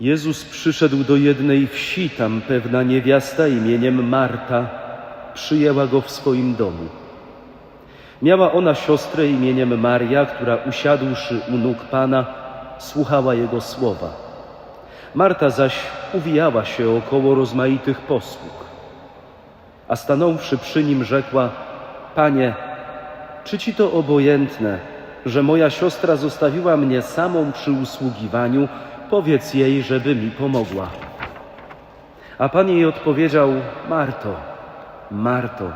Jezus przyszedł do jednej wsi, tam pewna niewiasta imieniem Marta przyjęła go w swoim domu. Miała ona siostrę imieniem Maria, która usiadłszy u nóg Pana, słuchała Jego słowa. Marta zaś uwijała się około rozmaitych posług. A stanąwszy przy nim, rzekła: Panie, czy ci to obojętne, że moja siostra zostawiła mnie samą przy usługiwaniu? Powiedz jej, żeby mi pomogła. A Pan jej odpowiedział: Marto, Marto,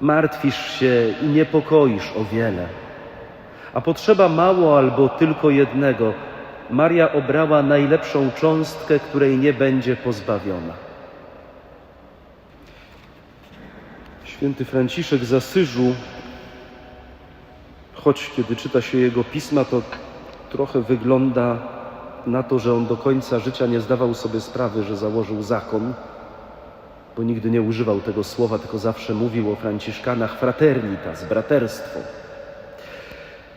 martwisz się i niepokoisz o wiele, a potrzeba mało albo tylko jednego. Maria obrała najlepszą cząstkę, której nie będzie pozbawiona. Święty Franciszek z Asyżu, choć kiedy czyta się jego pisma, to trochę wygląda na to, że on do końca życia nie zdawał sobie sprawy, że założył zakon, bo nigdy nie używał tego słowa, tylko zawsze mówił o Franciszkanach fraternitas, braterstwo.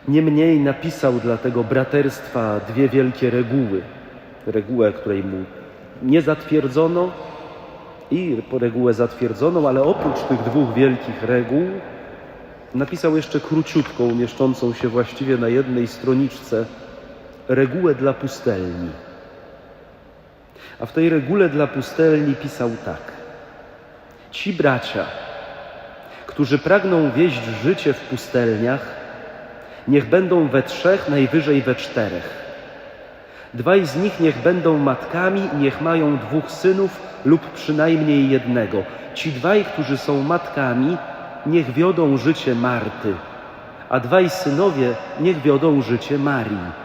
Niemniej napisał dla tego braterstwa dwie wielkie reguły. Regułę, której mu nie zatwierdzono i regułę zatwierdzoną, ale oprócz tych dwóch wielkich reguł napisał jeszcze króciutką, mieszczącą się właściwie na jednej stroniczce, regułę dla pustelni. A w tej regule dla pustelni pisał tak. Ci bracia, którzy pragną wieść życie w pustelniach, niech będą we trzech, najwyżej we czterech. Dwaj z nich niech będą matkami niech mają dwóch synów lub przynajmniej jednego. Ci dwaj, którzy są matkami, niech wiodą życie Marty, a dwaj synowie niech wiodą życie Marii.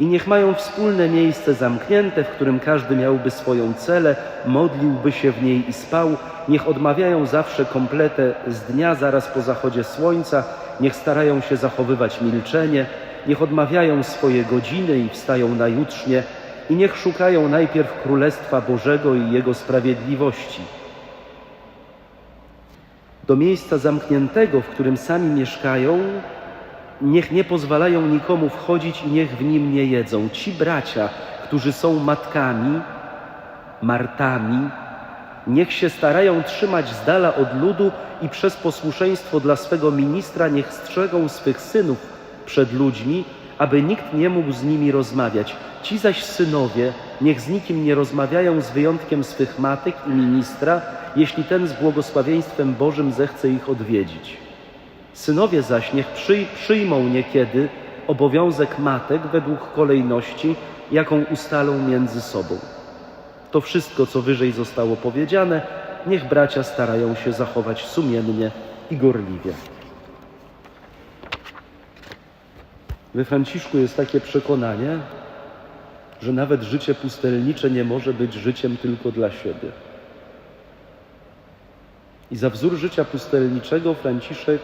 I niech mają wspólne miejsce zamknięte, w którym każdy miałby swoją celę, modliłby się w niej i spał. Niech odmawiają zawsze kompletę z dnia zaraz po zachodzie słońca, niech starają się zachowywać milczenie, niech odmawiają swoje godziny i wstają na jutrznie i niech szukają najpierw Królestwa Bożego i Jego sprawiedliwości. Do miejsca zamkniętego, w którym sami mieszkają, niech nie pozwalają nikomu wchodzić i niech w nim nie jedzą. Ci bracia, którzy są matkami, Martami, niech się starają trzymać z dala od ludu i przez posłuszeństwo dla swego ministra niech strzegą swych synów przed ludźmi, aby nikt nie mógł z nimi rozmawiać. Ci zaś synowie niech z nikim nie rozmawiają z wyjątkiem swych matek i ministra, jeśli ten z błogosławieństwem Bożym zechce ich odwiedzić. Synowie zaś niech przyj przyjmą niekiedy obowiązek matek według kolejności, jaką ustalą między sobą. To wszystko, co wyżej zostało powiedziane, niech bracia starają się zachować sumiennie i gorliwie. We Franciszku jest takie przekonanie, że nawet życie pustelnicze nie może być życiem tylko dla siebie. I za wzór życia pustelniczego Franciszek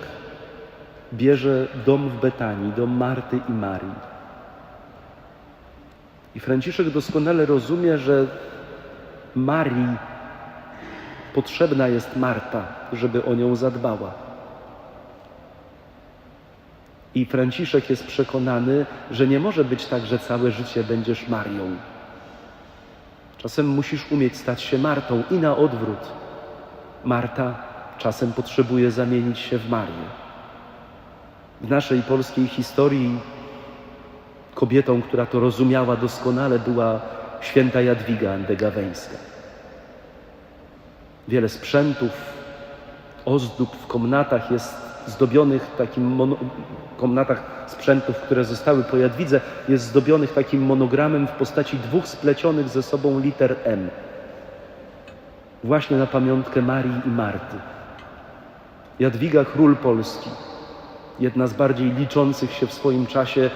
bierze dom w Betanii, dom Marty i Marii. I Franciszek doskonale rozumie, że Marii potrzebna jest Marta, żeby o nią zadbała. I Franciszek jest przekonany, że nie może być tak, że całe życie będziesz Marią. Czasem musisz umieć stać się Martą i na odwrót. Marta czasem potrzebuje zamienić się w Marię. W naszej polskiej historii kobietą, która to rozumiała doskonale, była święta Jadwiga Andegaweńska. Wiele sprzętów, ozdób w komnatach jest zdobionych takim mono, komnatach sprzętów, które zostały po Jadwidze, jest zdobionych takim monogramem w postaci dwóch splecionych ze sobą liter M. Właśnie na pamiątkę Marii i Marty. Jadwiga Król Polski, jedna z bardziej liczących się w swoim czasie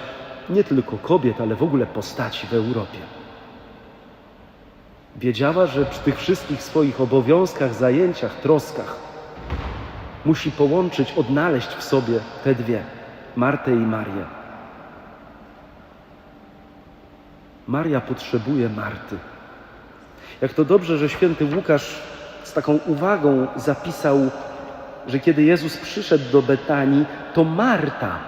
nie tylko kobiet, ale w ogóle postaci w Europie. Wiedziała, że przy tych wszystkich swoich obowiązkach, zajęciach, troskach musi połączyć, odnaleźć w sobie te dwie, Martę i Marię. Maria potrzebuje Marty. Jak to dobrze, że święty Łukasz z taką uwagą zapisał, że kiedy Jezus przyszedł do Betanii, to Marta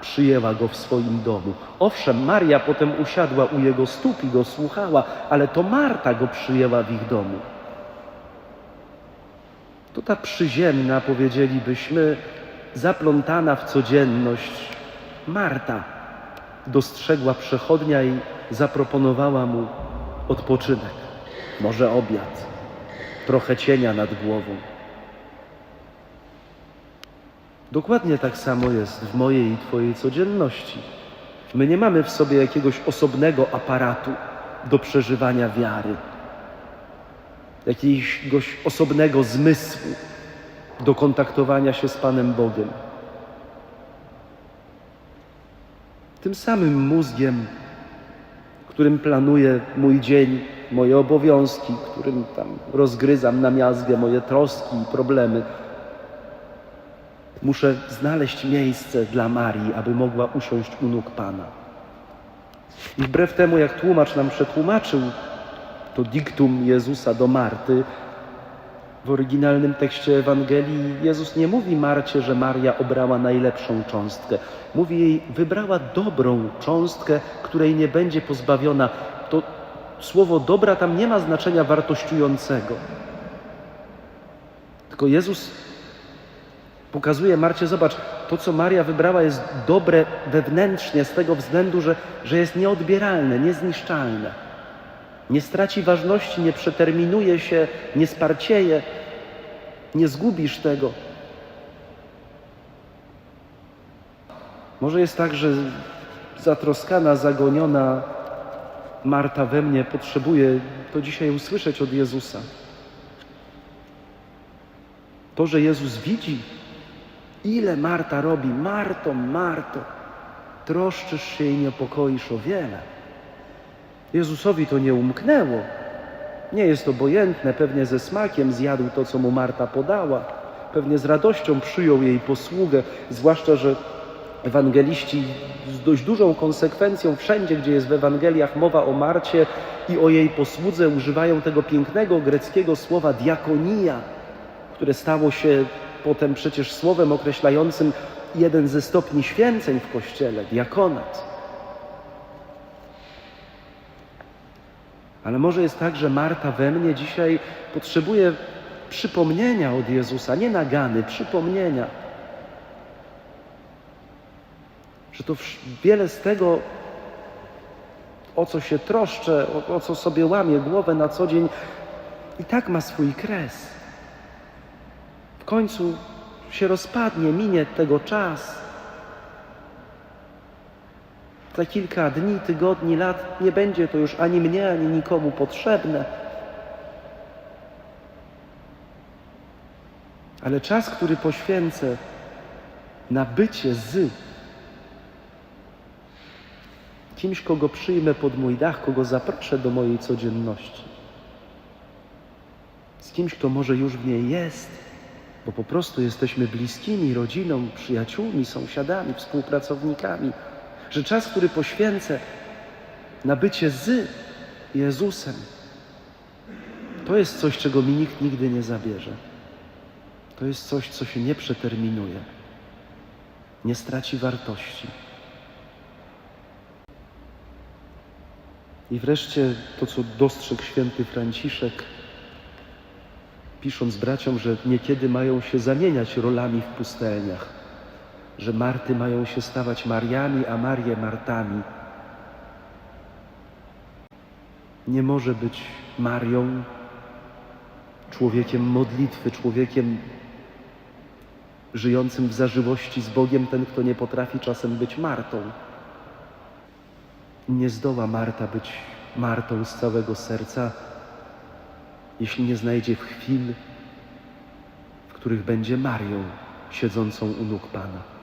przyjęła go w swoim domu. Owszem, Maria potem usiadła u jego stóp i go słuchała, ale to Marta go przyjęła w ich domu. To ta przyziemna, powiedzielibyśmy, zaplątana w codzienność Marta dostrzegła przechodnia i zaproponowała mu odpoczynek, może obiad, trochę cienia nad głową. Dokładnie tak samo jest w mojej i Twojej codzienności. My nie mamy w sobie jakiegoś osobnego aparatu do przeżywania wiary, jakiegoś osobnego zmysłu do kontaktowania się z Panem Bogiem. Tym samym mózgiem, którym planuję mój dzień, moje obowiązki, którym tam rozgryzam na miazgę moje troski i problemy, muszę znaleźć miejsce dla Marii, aby mogła usiąść u nóg Pana. I wbrew temu, jak tłumacz nam przetłumaczył to diktum Jezusa do Marty, w oryginalnym tekście Ewangelii Jezus nie mówi Marcie, że Maria obrała najlepszą cząstkę. Mówi jej, wybrała dobrą cząstkę, której nie będzie pozbawiona. To słowo dobra tam nie ma znaczenia wartościującego. Tylko Jezus pokazuje Marcie, zobacz, to co Maria wybrała jest dobre wewnętrznie z tego względu, że, że jest nieodbieralne, niezniszczalne. Nie straci ważności, nie przeterminuje się, nie sparcieje, nie zgubisz tego. Może jest tak, że zatroskana, zagoniona Marta we mnie potrzebuje to dzisiaj usłyszeć od Jezusa. To, że Jezus widzi, ile Marta robi. Marto, Marto, troszczysz się i niepokoisz o wiele. Jezusowi to nie umknęło. Nie jest obojętne, pewnie ze smakiem zjadł to, co mu Marta podała. Pewnie z radością przyjął jej posługę, zwłaszcza, że ewangeliści z dość dużą konsekwencją wszędzie, gdzie jest w Ewangeliach mowa o Marcie i o jej posłudze, używają tego pięknego greckiego słowa diakonia, które stało się potem przecież słowem określającym jeden ze stopni święceń w Kościele, diakonat. Ale może jest tak, że Marta we mnie dzisiaj potrzebuje przypomnienia od Jezusa, nie nagany, przypomnienia. Że to wiele z tego, o co się troszczę, o, o co sobie łamię głowę na co dzień, i tak ma swój kres. W końcu się rozpadnie, minie tego czas. Za kilka dni, tygodni, lat nie będzie to już ani mnie, ani nikomu potrzebne. Ale czas, który poświęcę na bycie z kimś, kogo przyjmę pod mój dach, kogo zaproszę do mojej codzienności, z kimś, kto może już w niej jest, bo po prostu jesteśmy bliskimi, rodziną, przyjaciółmi, sąsiadami, współpracownikami że czas, który poświęcę na bycie z Jezusem, to jest coś, czego mi nikt nigdy nie zabierze. To jest coś, co się nie przeterminuje, nie straci wartości. I wreszcie to, co dostrzegł święty Franciszek, pisząc braciom, że niekiedy mają się zamieniać rolami w pustelniach że Marty mają się stawać Mariami, a Marie Martami. Nie może być Marią, człowiekiem modlitwy, człowiekiem żyjącym w zażyłości z Bogiem, ten, kto nie potrafi czasem być Martą. Nie zdoła Marta być Martą z całego serca, jeśli nie znajdzie chwil, w których będzie Marią siedzącą u nóg Pana.